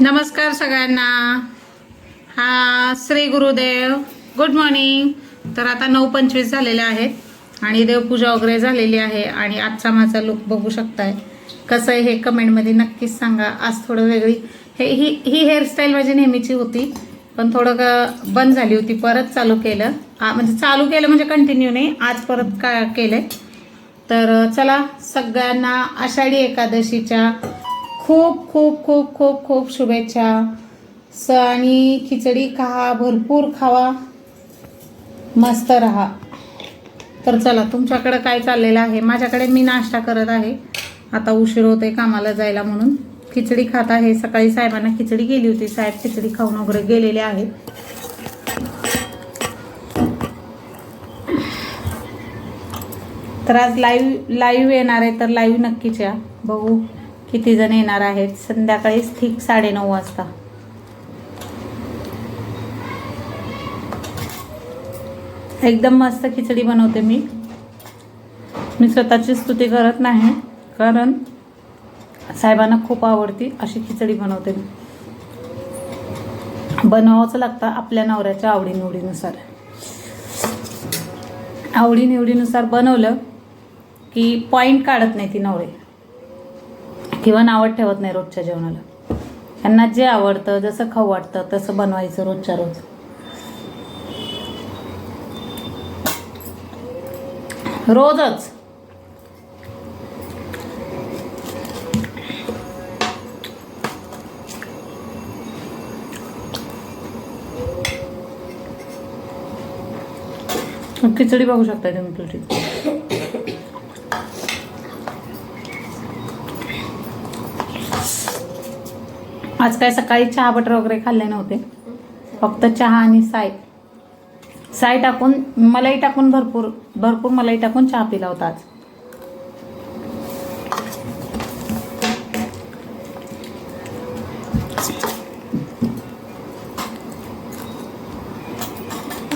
नमस्कार सगळ्यांना. हा श्री गुरुदेव गुड मॉर्निंग तर आता नऊ पंचवीस झालेले आहेत आणि देवपूजा वगैरे झालेली आहे आणि आजचा माझा लुक बघू शकताय. कसं आहे हे कमेंटमध्ये नक्कीच सांगा. आज थोडं वेगळी. हे ही ही हेअरस्टाईल माझी नेहमीची होती पण थोडं ग- बंद झाली होती. परत चालू केलं. म्हणजे चालू केलं म्हणजे कंटिन्यू नाही. आज परत का केलं तर चला सगळ्यांना आषाढी एकादशीच्या खूप खूप खूप खूप खूप शुभेच्छा. स आणि खिचडी खा भरपूर खावा. मस्त राहा. तर चला तुमच्याकडं काय चाललेलं आहे? माझ्याकडे मी नाश्ता करत आहे. आता उशीर होते कामाला जायला म्हणून. खिचडी खात आहे. सकाळी साहेबांना खिचडी गेली होती. साहेब खिचडी खाऊन वगैरे गेलेले आहेत. तर आज लाईव्ह लाईव्ह येणार आहे. तर लाईव्ह नक्कीच या. बघू. किती जण येणार आहेत? संध्याकाळीच ठीक साडेनऊ वाजता. एकदम मस्त खिचडी बनवते मी. मी स्वतःची स्तुती करत नाही कारण साहेबांना खूप आवडती अशी खिचडी बनवते मी. बनवावंच लागतं आपल्या नवऱ्याच्या आवडीनिवडीनुसार. आवडीनिवडीनुसार बनवलं की पॉईंट काढत नाही ती नवरे. किंवा नावं ठेवत नाही रोजच्या जेवणाला. त्यांना जे आवडतं जसं खाऊ वाटतं तसं बनवायचं रोजच्या रोज. रोजच. खिचडी बघू शकता तुम्ही तुझी आज काय सकाळी चहा बटर वगैरे खाल्ले नव्हते. फक्त चहा आणि साय साय टाकून मलाई टाकून भरपूर भरपूर मलाई टाकून चहा पिला होता आज.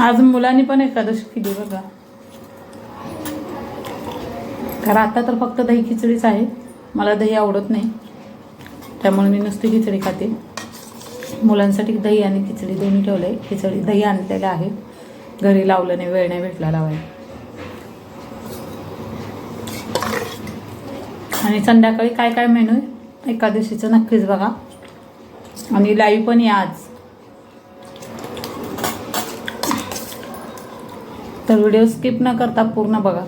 आज मुलांनी पण एकादशी केली बघा. तर आता तर फक्त दही खिचडीच आहे. मला दही आवडत नाही. त्यामुळे मी नुसती खिचडी खाते. मुलांसाठी दही आणि खिचडी दोन्ही ठेवलं आहे खिचडी दही आणलेलं आहे. घरी लावलं नाही वेळ नाही भेटला लावायला. आणि संध्याकाळी काय काय मेनू आहे? एकादशीचं नक्कीच बघा. आणि लाईव्ह पण या आज. तर व्हिडिओ स्किप न करता पूर्ण बघा.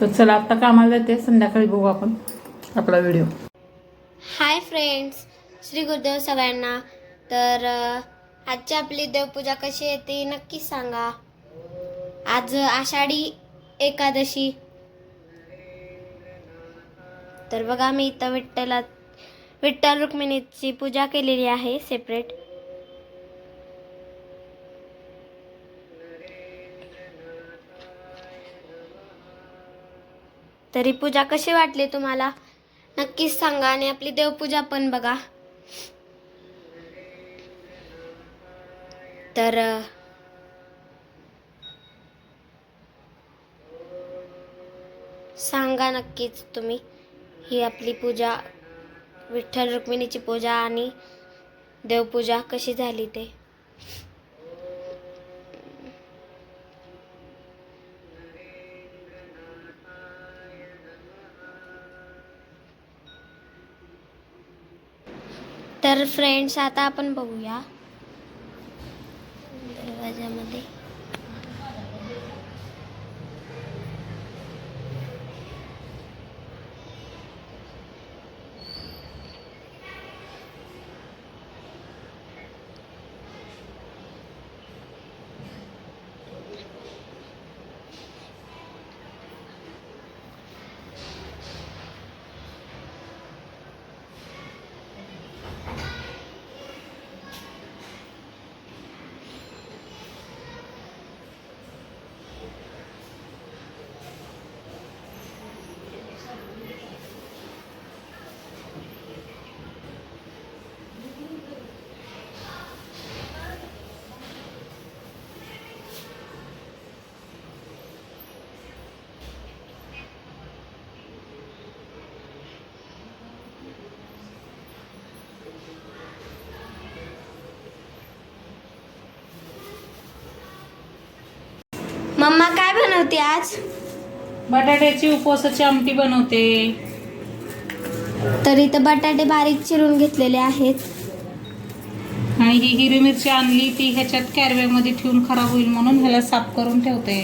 तर चला आता कामाला जाते. संध्याकाळी बघू आपण आपला video hi friends Shri Gurudev सगळ्यांना. तर आजची आपली देवपूजा कशी येते नक्कीच सांगा. आज आषाढी एकादशी. तर बघा मी इथं विठ्ठला विठ्ठल रुक्मिणीची पूजा केलेली आहे सेपरेट तरी पूजा कशी वाटली तुम्हाला? नक्कीच सांगा आणि आपली देवपूजा पण बघा. तर सांगा नक्कीच तुम्ही. ही आपली पूजा विठ्ठल रुक्मिणीची पूजा आणि देवपूजा कशी झाली ते? तर फ्रेंड्स आता आपण बघूया. दरवाजामध्ये. मम्मा काय बनवते आज? बटाट्याची उपवासाची आमटी बनवते. तर इथं बटाटे बारीक चिरून घेतलेले आहेत. आणि ही हिरवी मिरची आणली ती ह्याच्यात कॅरव्यामध्ये ठेवून खराब होईल म्हणून ह्याला साफ करून ठेवते.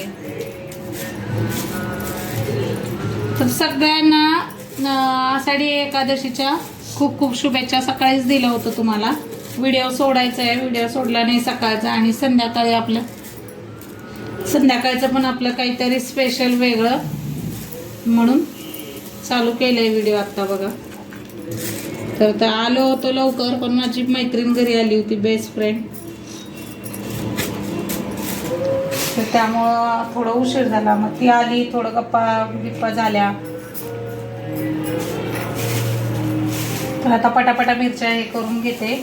तर सगळ्यांना अं, आषाढी एकादशीच्या खूप खूप शुभेच्छा. सकाळीच दिलं होतं तुम्हाला. व्हिडिओ सोडायचा आहे. व्हिडिओ सोडला नाही सकाळचा आणि संध्याकाळी आपलं संध्याकाळचं पण आपलं काहीतरी स्पेशल वेगळं म्हणून चालू केलं आहे व्हिडिओ आत्ता बघा. तर तर आलो होतो लवकर पण माझी मैत्रीण घरी आली होती बेस्ट फ्रेंड तर त्यामुळं थोडं उशीर झाला. मग ती आली थोडं गप्पा बिप्पा झाल्या. तर आता पटापटा मिरच्या हे करून घेते.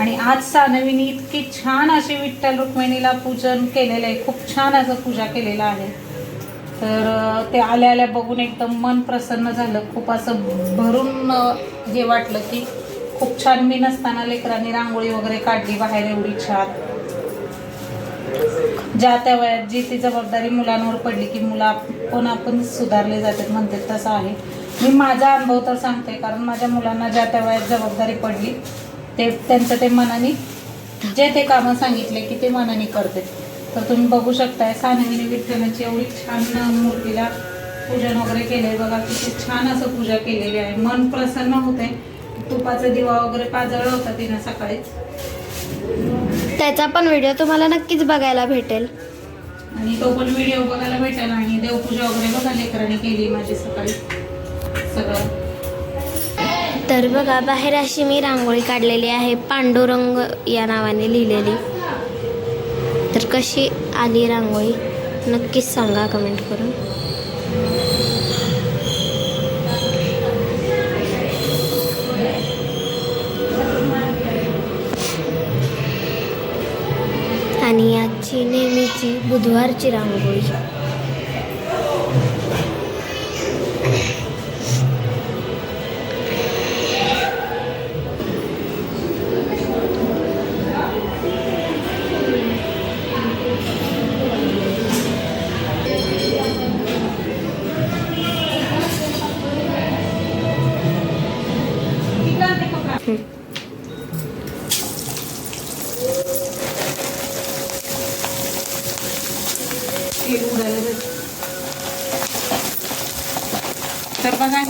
आणि आज सानवीने इतकी छान अशी विठ्ठल रुक्मिणीला पूजन केलेलं आहे. खूप छान असं पूजा केलेलं आहे. तर ते आल्या आल्या बघून एकदम मन प्रसन्न झालं. खूप असं भरून हे वाटलं की खूप छान मी नसताना लेकरांनी रांगोळी वगैरे काढली बाहेर एवढी छान. ज्या त्या वयात जी ती जबाबदारी मुलांवर पडली की मुला पण आपण सुधारले जातात म्हणतात तसं आहे. मी माझा अनुभव तर सांगते कारण माझ्या मुलांना ज्या त्या वयात जबाबदारी पडली ते त्यांचं ते मनाने जे ते कामं सांगितले की ते मनाने करते. तर तुम्ही बघू शकताय सानवीने विठ्ठलाची एवढी छान मूर्तीला पूजन वगैरे केले बघा किती छान असं पूजा केलेली आहे. मन प्रसन्न होते तुपाचा दिवा वगैरे पाजळला होता तिनं सकाळीच त्याचा पण व्हिडिओ तुम्हाला नक्कीच बघायला भेटेल. आणि तो पण व्हिडिओ बघायला भेटेल. आणि देवपूजा वगैरे बघा लेकरांनी केली माझी सकाळी. सगळं. तर बघा बाहेर अशी मी रांगोळी काढलेली आहे. पांडुरंग या नावाने लिहिलेली. तर कशी आली रांगोळी? नक्कीच सांगा कमेंट करून. आणि आजची नेहमीची बुधवारची रांगोळी.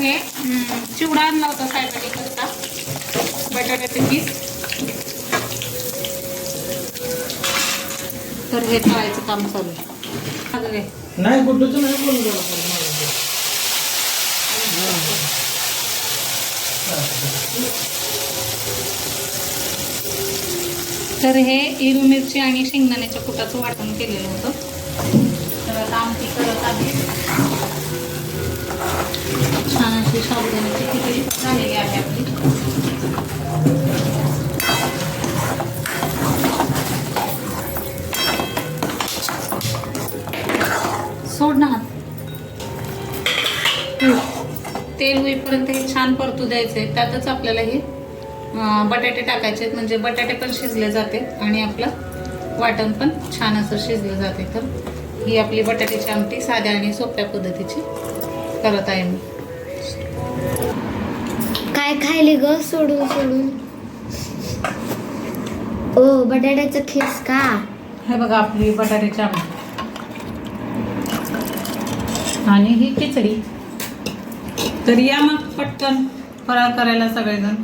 हे हम्म, चिवडा आणला होता सायबानी करता बटाट्याचे पीस तर हे तळायचं काम चालू आहे? नाही गुड्डूचं नाही बोलू. तर हे हिरवी मिरची आणि शेंगदाण्याच्या कुटाचं वाटण केलेलं होतं. तर आता आमटी करत आहे. साबुदाण्याची खिचडी झालेली आहे आपली. सोड ना तेल होईपर्यंत हे छान परतू द्यायचे त्यातच आपल्याला हे बटाटे टाकायचे आहेत. म्हणजे बटाटे पण शिजले जाते आणि आपलं वाटण पण छान असं शिजलं जाते. तर ही आपली बटाट्याची आमटी साध्या आणि सोप्या पद्धतीची करत आहे मी. काय खायले ग सोडून सोडून? ओ बटाट्याचं खीस का? हे बघा आपली बटाट्याची आमटी. आणि ही खिचडी. तर या मग पटकन फराळ करायला सगळेजण.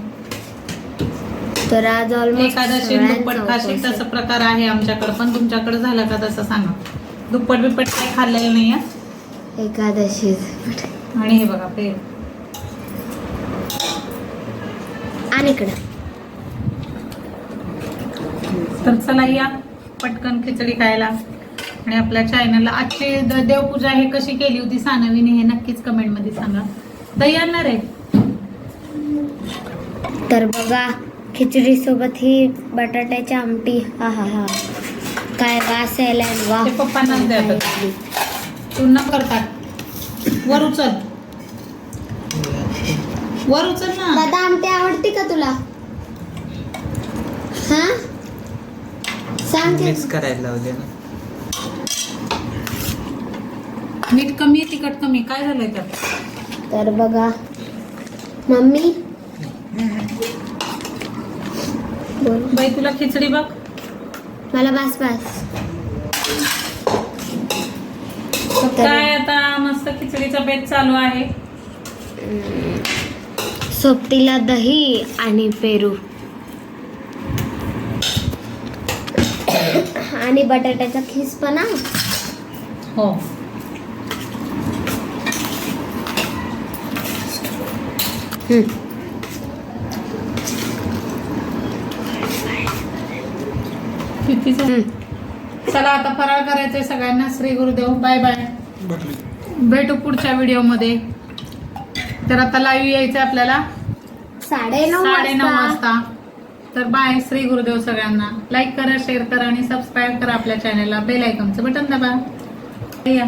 तर आज एकादशी दुप्पट खाशी तसं प्रकार आहे आमच्याकडे पण तुमच्याकडे झालं का तसं सांगा. दुप्पट बिप्पट काही खाल्लेलं नाही एकादशी आणि हे बघा पेरू. आणि इकडं. तर चला या पटकन खिचडी खायला. आणि आपल्या चॅनलला आजची देवपूजा हे कशी केली होती सानवीने हे नक्कीच कमेंटमध्ये सांगा. दही आणणार आहे? तर बघा खिचडी सोबत ही बटाट्याची आमटी. हा हा हा. काय वास यायला पप्पांनाच द्या. तू न करतात वर उचल. वर उचल ना. दादा आमटी आवडते का तुला? हा? सांग की. मिक्स करायला लावले ना. मीठ कमी तिखट कमी काय झालंय त्यात? तर बघा. मम्मी? बोल. बाई तुला खिचडी बघ. मला बस बस. तर काय आता? मस्त खिचडीचा बेत चालू आहे. सोबतीला दही आणि पेरू. आणि बटाट्याचा खीस पण हा. हो. चला आता फराळ करायचंय सगळ्यांना. Shri Gurudev bye bye. भेटू पुढच्या व्हिडिओमध्ये तर आता लाईव्ह यायचं आपल्याला. साडेनऊ साडेनऊ वाजता. वाजता. तर बाय श्री गुरुदेव सगळ्यांना. लाईक करा शेअर करा आणि सबस्क्राईब करा आपल्या चॅनलला बेल आयकॉनचं बटन दाबा. या.